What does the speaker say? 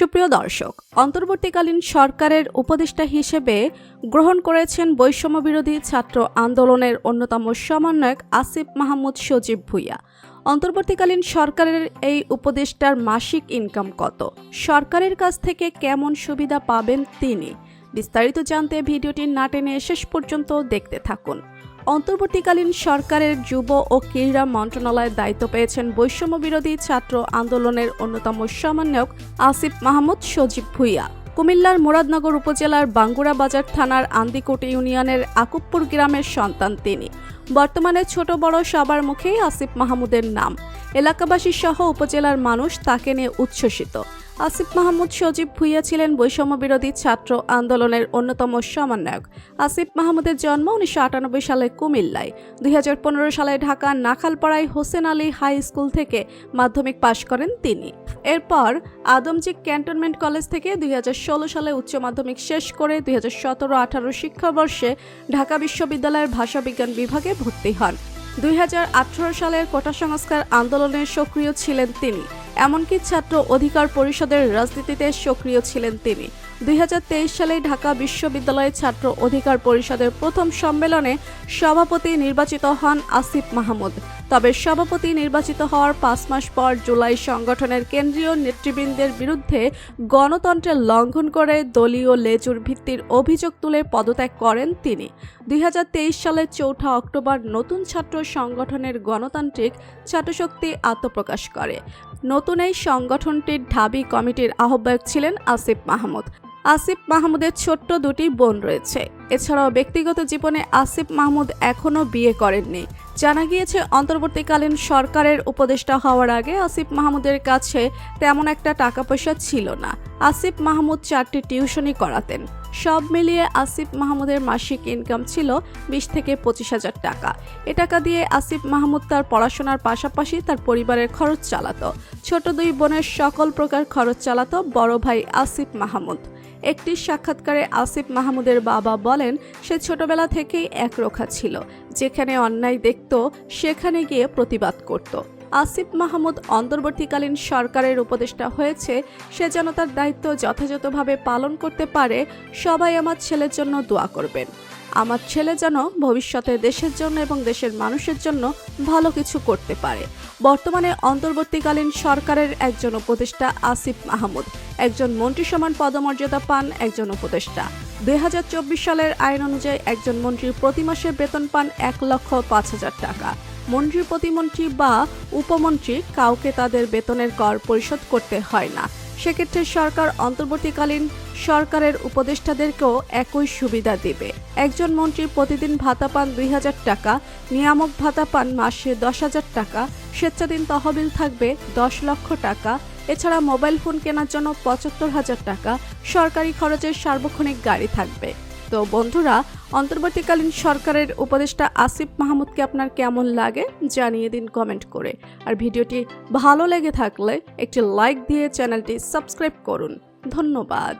সুপ্রিয় দর্শক, অন্তর্বর্তীকালীন সরকারের উপদেষ্টা হিসেবে গ্রহণ করেছেন বৈষম্য বিরোধী ছাত্র আন্দোলনের অন্যতম সমন্বয়ক আসিফ মাহমুদ সজীব ভুইয়া। অন্তর্বর্তীকালীন সরকারের এই উপদেষ্টার মাসিক ইনকাম কত? সরকারের কাছ থেকে কেমন সুবিধা পাবেন তিনি? বিস্তারিত জানতে ভিডিওটি না টেনে শেষ পর্যন্ত দেখতে থাকুন। অন্তর্বর্তীকালীন সরকারের যুব ও ক্রীড়া মন্ত্রণালয়ের দায়িত্ব পেয়েছেন বৈষম্য বিরোধী ছাত্র আন্দোলনের অন্যতম সমন্বয়ক আসিফ মাহমুদ সজীব ভুইয়া। কুমিল্লার মুরাদনগর উপজেলার বাঙ্গুড়া বাজার থানার আন্দিকোট ইউনিয়নের আকুবপুর গ্রামের সন্তান তিনি। বর্তমানে ছোট বড় সবার মুখেই আসিফ মাহমুদের নাম। এলাকাবাসী সহ উপজেলার মানুষ তাকে নিয়ে উচ্ছ্বসিত। আসিফ মাহমুদ সজীব ভুইয়া ছিলেন বৈষম্য বিরোধী ছাত্র আন্দোলনের অন্যতম সমন্বয়ক। আসিফ মাহমুদের জন্ম উনিশশো আটানব্বই সালে কুমিল্লায়। দু হাজার পনেরো সালে ঢাকার নাখালপাড়ায় হোসেন আলী হাই স্কুল থেকে মাধ্যমিক পাশ করেন তিনি। এরপর আদমজি ক্যান্টনমেন্ট কলেজ থেকে দুই হাজার ষোলো সালে উচ্চ মাধ্যমিক শেষ করে দুই হাজার সতেরো আঠারো শিক্ষাবর্ষে ঢাকা বিশ্ববিদ্যালয়ের ভাষাবিজ্ঞান বিভাগে ভর্তি হন। দুই হাজার আঠারো সালের কোটা সংস্কার আন্দোলনে সক্রিয় ছিলেন তিনি। এমনকি ছাত্র অধিকার পরিষদের রাজনীতিতে সক্রিয় ছিলেন তিনি। দুই হাজার তেইশ সালে ঢাকা বিশ্ববিদ্যালয়ের ছাত্র অধিকার পরিষদের প্রথম সম্মেলনে সভাপতি নির্বাচিত হন আসিফ মাহমুদ। তবে সভাপতি নির্বাচিত হওয়ার পাঁচ মাস পর জুলাই সংগঠনের কেন্দ্রীয় নেতৃবৃন্দের বিরুদ্ধে গণতন্ত্রের লঙ্ঘন করে দলীয় লেজুর ভিত্তির অভিযোগ তুলে পদত্যাগ করেন তিনি। দুই সালের চৌঠা অক্টোবর নতুন ছাত্র সংগঠনের গণতান্ত্রিক ছাত্রশক্তি আত্মপ্রকাশ করে। নতুন এই সংগঠনটির ঢাবি কমিটির আহ্বায়ক ছিলেন আসিফ মাহমুদ। আসিফ মাহমুদের ছোট্ট দুটি বোন রয়েছে। এছাড়াও ব্যক্তিগত জীবনে আসিফ মাহমুদ এখনও বিয়ে করেননি। জানা গিয়েছে, অন্তর্বর্তীকালীন সরকারের উপদেষ্টা হওয়ার আগে আসিফ মাহমুদের কাছে তেমন একটা টাকা পয়সা ছিল না। আসিফ মাহমুদ চারটি টিউশনি করাতেন। সব মিলিয়ে আসিফ মাহমুদের মাসিক ইনকাম ছিল বিশ থেকে পঁচিশ হাজার টাকা। এ টাকা দিয়ে আসিফ মাহমুদ তার পড়াশোনার পাশাপাশি তার পরিবারের খরচ চালাতো। ছোট দুই বোনের সকল প্রকার খরচ চালাতো বড় ভাই আসিফ মাহমুদ। একটি সাক্ষাৎকারে আসিফ মাহমুদের বাবা বলেন, সে ছোটবেলা থেকেই একরোখা ছিল, যেখানে অন্যায় দেখত, সেখানে গিয়ে প্রতিবাদ করত। আসিফ মাহমুদ অন্তর্বর্তীকালীন সরকারের উপদেষ্টা হয়েছে। সে যেন তার দায়িত্ব যথাযথভাবে পালন করতে পারে। সবাই আমার ছেলের জন্য দোয়া করবেন। আমার ছেলে যেন ভবিষ্যতে দেশের জন্য এবং দেশের মানুষের জন্য ভালো কিছু করতে পারে। বর্তমানে অন্তর্বর্তীকালীন সরকারের একজন উপদেষ্টা আসিফ মাহমুদ। একজন মন্ত্রী সমান পদমর্যাদা পান একজন উপদেষ্টা। দুই হাজার চব্বিশ সালের আইন অনুযায়ী একজন মন্ত্রীর প্রতি মাসে বেতন পান এক লক্ষ পাঁচ হাজার টাকা। মন্ত্রী, প্রতিমন্ত্রী বা উপমন্ত্রী কাউকে তাদের বেতনের কর পরিশোধ করতে হয় না। সেক্ষেত্রে সরকার অন্তর্বর্তীকালীন সরকারের উপদেষ্টাদেরকেও একই সুবিধা দেবে। একজন মন্ত্রী প্রতিদিন ভাতা পান দুই হাজার টাকা, নিয়ামক ভাতা পান মাসে দশ হাজার টাকা, স্বেচ্ছাধীন তহবিল থাকবে দশ লক্ষ টাকা, এছাড়া মোবাইল ফোন কেনার জন্য পঁচাত্তর হাজার টাকা, সরকারি খরচের সার্বক্ষণিক গাড়ি থাকবে। তো বন্ধুরা, অন্তর্বর্তীকালীন সরকারের উপদেষ্টা আসিফ মাহমুদকে আপনার কেমন লাগে জানিয়ে দিন কমেন্ট করে। আর ভিডিওটি ভালো লেগে থাকলে একটি লাইক দিয়ে চ্যানেলটি সাবস্ক্রাইব করুন। ধন্যবাদ।